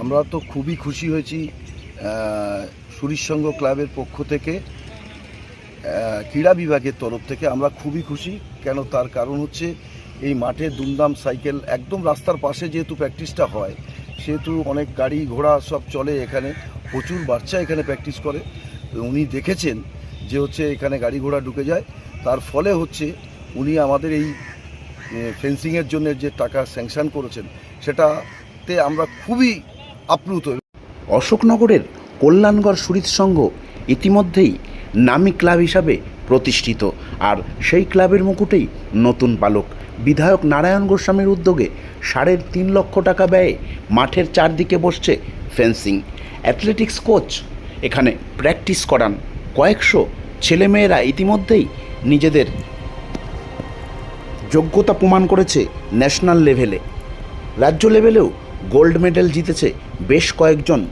আমরা তো খুবই খুশি হয়েছি আহ, সুরিশসংঘ ক্লাবের পক্ষ থেকে ক্রীড়া বিভাগের তরফ থেকে আমরা খুবই খুশি। কেন তার কারণ হচ্ছে এই মাঠে দুমদাম সাইকেল একদম রাস্তার পাশে যেহেতু প্র্যাকটিসটা হয় সেহেতু অনেক গাড়ি ঘোড়া সব চলে এখানে প্রচুর বাচ্চা এখানে প্র্যাকটিস করে। উনি দেখেছেন যে হচ্ছে এখানে গাড়ি ঘোড়া ঢুকে যায় তার ফলে হচ্ছে উনি আমাদের এই ফেন্সিংয়ের জন্য যে টাকা স্যাংশন করেছেন সেটাতে আমরা খুবই আপ্লুত। অশোকনগরের কল্যাণগড় সুরিত সংঘ ইতিমধ্যেই নামী ক্লাব হিসাবে প্রতিষ্ঠিত, আর সেই ক্লাবের মুকুটেই নতুন পালক। বিধায়ক নারায়ণ গোস্বামীর উদ্যোগে সাড়ে তিন লক্ষ টাকা ব্যয়ে মাঠের চারদিকে বসছে ফেন্সিং। অ্যাথলেটিক্স কোচ এখানে প্র্যাকটিস করান কয়েকশো ছেলেমেয়েরা ইতিমধ্যেই নিজেদের যোগ্যতা প্রমাণ করেছে ন্যাশনাল লেভেলে। রাজ্য লেভেলেও গোল্ড মেডেল জিতেছে বেশ কয়েকজন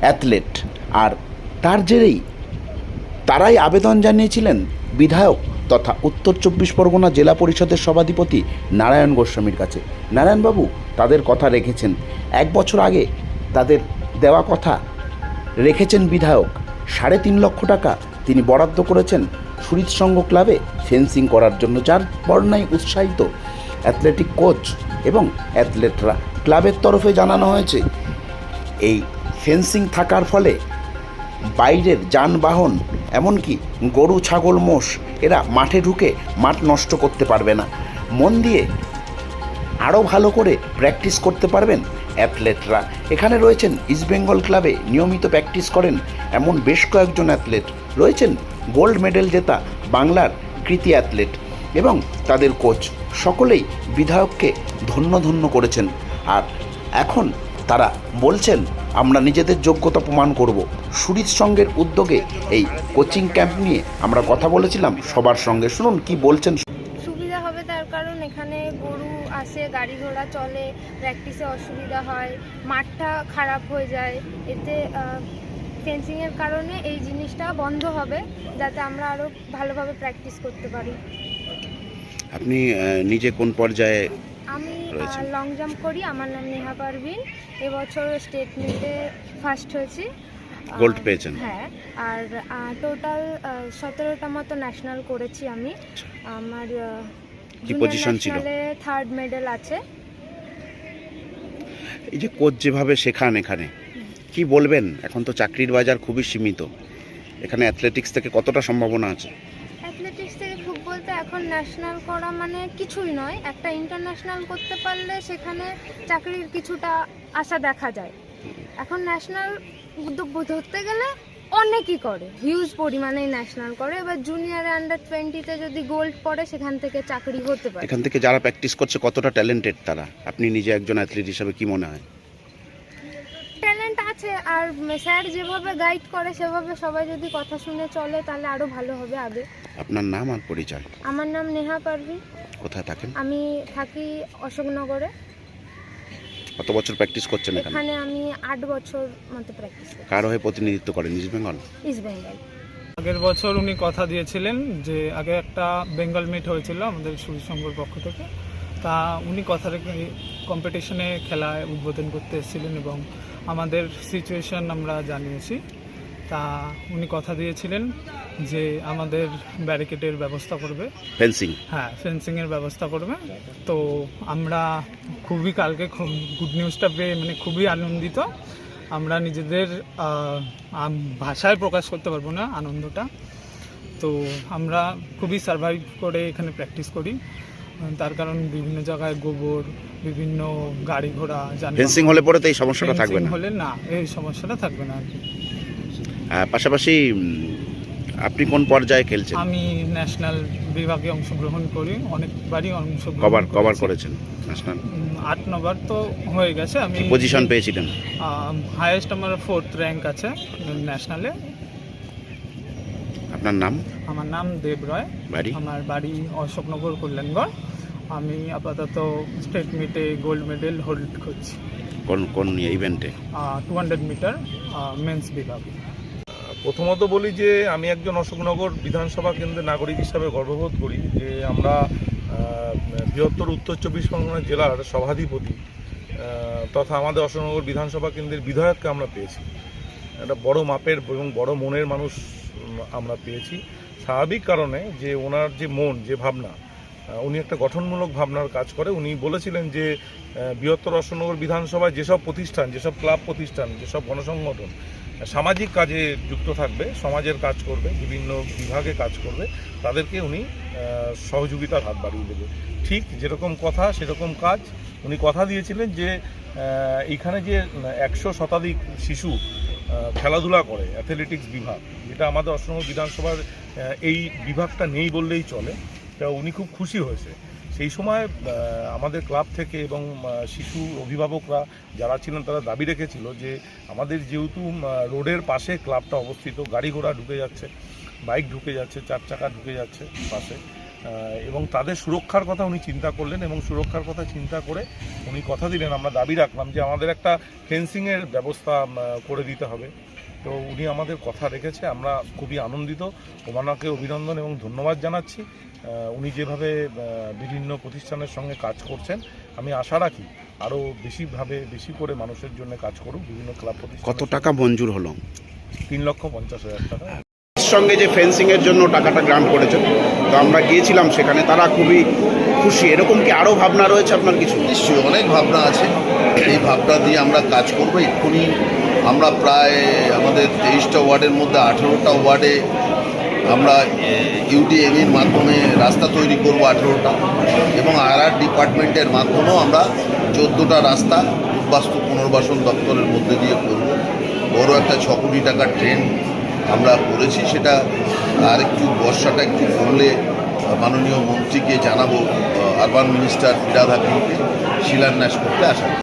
অ্যাথলেট। আর তার জেরেই তারাই আবেদন জানিয়েছিলেন বিধায়ক তথা উত্তর চব্বিশ পরগনা জেলা পরিষদের সভাধিপতি নারায়ণ গোস্বামীর কাছে। নারায়ণবাবু তাদের কথা রেখেছেন। এক বছর আগে তাদের দেওয়া কথা রেখেছেন বিধায়ক। সাড়ে তিন লক্ষ টাকা তিনি বরাদ্দ করেছেন সুরিত সংঘ ক্লাবে ফেন্সিং করার জন্য, যার বর্ণায় উৎসাহিত অ্যাথলেটিক কোচ এবং অ্যাথলেটরা ক্লাবের তরফে জানানো হয়েছে, এই ফেন্সিং থাকার ফলে বাইরের যানবাহন, এমনকি গরু, ছাগল, মোষ, এরা মাঠে ঢুকে মাঠ নষ্ট করতে পারবে না। মন দিয়ে আরও ভালো করে প্র্যাকটিস করতে পারবেন অ্যাথলেটরা। এখানে রয়েছেন ইস্টবেঙ্গল ক্লাবে নিয়মিত প্র্যাকটিস করেন এমন বেশ কয়েকজন অ্যাথলেট। রয়েছেন গোল্ড মেডেল জেতা বাংলার কৃতি অ্যাথলেট এবং তাদের কোচ। সকলেই বিধায়ককে ধন্য ধন্য করেছেন। আর এখন তারা বলছেন, আমরা নিজেদের যোগ্যতা প্রমাণ করব। সুরিত সঙ্গের উদ্যোগে এই কোচিং ক্যাম্প নিয়ে আমরা কথা বলেছিলাম সবার সঙ্গে। শুনুন, কি বলছেন? সুবিধা হবে তার কারণ এখানে গরু আসে, গাড়ি ঘোড়া চলে প্র্যাকটিসে অসুবিধা হয়, মাঠটা খারাপ হয়ে যায়। এতে ফেন্সিংয়ের কারণে এই জিনিসটা বন্ধ হবে, যাতে আমরা আরও ভালোভাবে প্র্যাকটিস করতে পারি। আপনি নিজে কোন পর্যায়ে আমি লং জাম্প করি। আমার নাম নেহা পারভিন। এবছর স্টেট মিটে ফার্স্ট হয়েছি। গোল্ড পেয়েছেন? হ্যাঁ আর টোটাল সতেরোটা মতো ন্যাশনাল করেছি আমি। আমার কি position ছিল? থার্ড মেডেল আছে। এই যে কোচ যেভাবে শেখান এখানে কি বলবেন? এখন তো চাকরির বাজার খুবই সীমিত। এখানে অ্যাথলেটিক্স থেকে কতটা সম্ভাবনা আছে? অ্যাথলেটিক্স থেকে খুব বলতে এখন ন্যাশনাল করা মানে কিছুই নয়। একটা ইন্টারন্যাশনাল করতে পারলে সেখানে চাকরির কিছুটা আশা দেখা যায়। এখন ন্যাশনাল উদ্যোগ ধরতে গেলে অনেকই করে হিউজ পরিমাণে ন্যাশনাল করে। এবার জুনিয়র আন্ডার টোয়েন্টিতে যদি গোল্ড পড়ে, সেখান থেকে চাকরি হতে পারে। এখান থেকে যারা প্র্যাকটিস করছে, কতটা ট্যালেন্টেড তারা? আপনি নিজে একজন অ্যাথলিট হিসাবে কি মনে হয়? আছে আর স্যার যেভাবে গাইড করে সেভাবে সবাই যদি কথা শুনে চলে তাহলে আরও ভালো হবে আগে। আপনার নাম আর পরিচয়? আমার নাম নেহা পারভিন কোথায় থাকেন? আমি থাকি অশোকনগরে। কত বছর প্র্যাকটিস করছেন এখানে? এখানে আমি আট বছর মতো প্র্যাকটিস করি কার হয়ে প্রতিনিধিত্ব করেন? ইস্ট বেঙ্গল ইস্ট বেঙ্গল আগের বছর উনি কথা দিয়েছিলেন যে আগে একটা বেঙ্গল মিট হয়েছিল আমাদের সুরি সংঘর পক্ষ থেকে। তা উনি কথা রেখে কম্পিটিশনে খেলায় উদ্বোধন করতে এসেছিলেন এবং আমাদের সিচুয়েশন আমরা জানিয়েছি। তা উনি কথা দিয়েছিলেন যে আমাদের ব্যারিকেডের ব্যবস্থা করবে। ফেন্সিং হ্যাঁ ফেন্সিংয়ের ব্যবস্থা করবে। তো আমরা খুবই কালকে খুব গুড নিউজটা পেয়ে মানে খুবই আনন্দিত। আমরা নিজেদের ভাষায় প্রকাশ করতে পারব না আনন্দটা। তো আমরা খুবই সার্ভাইভ করে এখানে প্র্যাকটিস করি। তার কারণ বিভিন্ন জায়গায় গোবর বিভিন্ন গাড়ি ঘোড়া ফেন্সিং হলে পরে তো এই সমস্যাটা থাকবে না। হলে না এই সমস্যাটা থাকবে না আর কি। আহ, পাশাপাশি আপনি কোন পর্যায়ে খেলছেন? আমি ন্যাশনাল বিভাগে অংশগ্রহণ করি অনেকবারই অংশগ্রহণ কভার কভার করেছেন ন্যাশনাল? আট নবার তো হয়ে গেছে আমি পজিশন পেয়েছিলেন? হাইয়েস্ট আমার ফোর্থ র্যাঙ্ক আছে ন্যাশনালে আপনার নাম? আমার নাম দেব রয়। বাড়ি? আমার বাড়ি অশোকনগর কল্যাণগড়। আমি আপাতত স্টেট মিটে গোল্ড মেডেল হোল্ড করছি। কোন কোন ইভেন্টে টু হান্ড্রেড মিটার মেন্স বিভাগে। প্রথমত বলি যে আমি একজন অশোকনগর বিধানসভা কেন্দ্রের নাগরিক হিসাবে গর্ববোধ করি যে আমরা বৃহত্তর উত্তর চব্বিশ পরগনা জেলার সভাধিপতি তথা আমাদের অশোকনগর বিধানসভা কেন্দ্রের বিধায়ককে আমরা পেয়েছি। একটা বড় মাপের এবং বড় মনের মানুষ আমরা পেয়েছি। স্বাভাবিক কারণে যে ওনার যে মন যে ভাবনা উনি একটা গঠনমূলক ভাবনার কাজ করে। উনি বলেছিলেন যে বৃহত্তর অশোকনগর বিধানসভায় যেসব প্রতিষ্ঠান যেসব ক্লাব প্রতিষ্ঠান যেসব গণসংগঠন সামাজিক কাজে যুক্ত থাকবে সমাজের কাজ করবে বিভিন্ন বিভাগে কাজ করবে তাদেরকে উনি সহযোগিতার হাত বাড়িয়ে দেবে। ঠিক যেরকম কথা সেরকম কাজ উনি কথা দিয়েছিলেন যে আহ, এইখানে যে একশো শতাধিক শিশু খেলাধুলা করে অ্যাথলেটিক্স বিভাগ যেটা আমাদের অসম বিধানসভার এই বিভাগটা নেই বললেই চলে। তা উনি খুব খুশি হয়েছে। সেই সময় আমাদের ক্লাব থেকে এবং শিশু অভিভাবকরা যারা ছিলেন তারা দাবি রেখেছিল যে আমাদের যেহেতু রোডের পাশে ক্লাবটা অবস্থিত, গাড়ি ঘোড়া ঢুকে যাচ্ছে, বাইক ঢুকে যাচ্ছে, চার চাকা ঢুকে যাচ্ছে পাশে এবং তাদের সুরক্ষার কথা উনি চিন্তা করলেন এবং সুরক্ষার কথা চিন্তা করে উনি কথা দিলেন। আমরা দাবি রাখলাম যে আমাদের একটা ফেন্সিংয়ের ব্যবস্থা করে দিতে হবে। তো উনি আমাদের কথা রেখেছে আমরা খুবই আনন্দিত। ওনাকে অভিনন্দন এবং ধন্যবাদ জানাচ্ছি। উনি যেভাবে বিভিন্ন প্রতিষ্ঠানের সঙ্গে কাজ করছেন আমি আশা রাখি আরও বেশিভাবে বেশি করে মানুষের জন্য কাজ করুক বিভিন্ন ক্লাব প্রতিষ্ঠান কত টাকা মঞ্জুর হলো? তিন লক্ষ পঞ্চাশ হাজার টাকা। সঙ্গে যে ফেন্সিংয়ের জন্য টাকাটা গ্রান্ট করেছেন তো আমরা গিয়েছিলাম সেখানে তারা খুবই খুশি। এরকম কি আরও ভাবনা রয়েছে আপনার কিছু? নিশ্চয়ই অনেক ভাবনা আছে। এই ভাবনা দিয়ে আমরা কাজ করব এক্ষুনি আমরা প্রায় আমাদের তেইশটা ওয়ার্ডের মধ্যে আঠেরোটা ওয়ার্ডে আমরা ইউডিএমির মাধ্যমে রাস্তা তৈরি করব আঠেরোটা। এবং আরআর ডিপার্টমেন্টের মাধ্যমেও আমরা চোদ্দোটা রাস্তা উদ্বাস্তু পুনর্বাসন দপ্তরের মধ্যে দিয়ে করব। বড় একটা ছ কোটি টাকার ট্রেন আমরা করেছি, সেটা আর একটু বর্ষাটা একটু কমলে মাননীয় মন্ত্রীকে জানাব আরবান মিনিস্টার ফিরাদ শিলান্যাস করতে আসা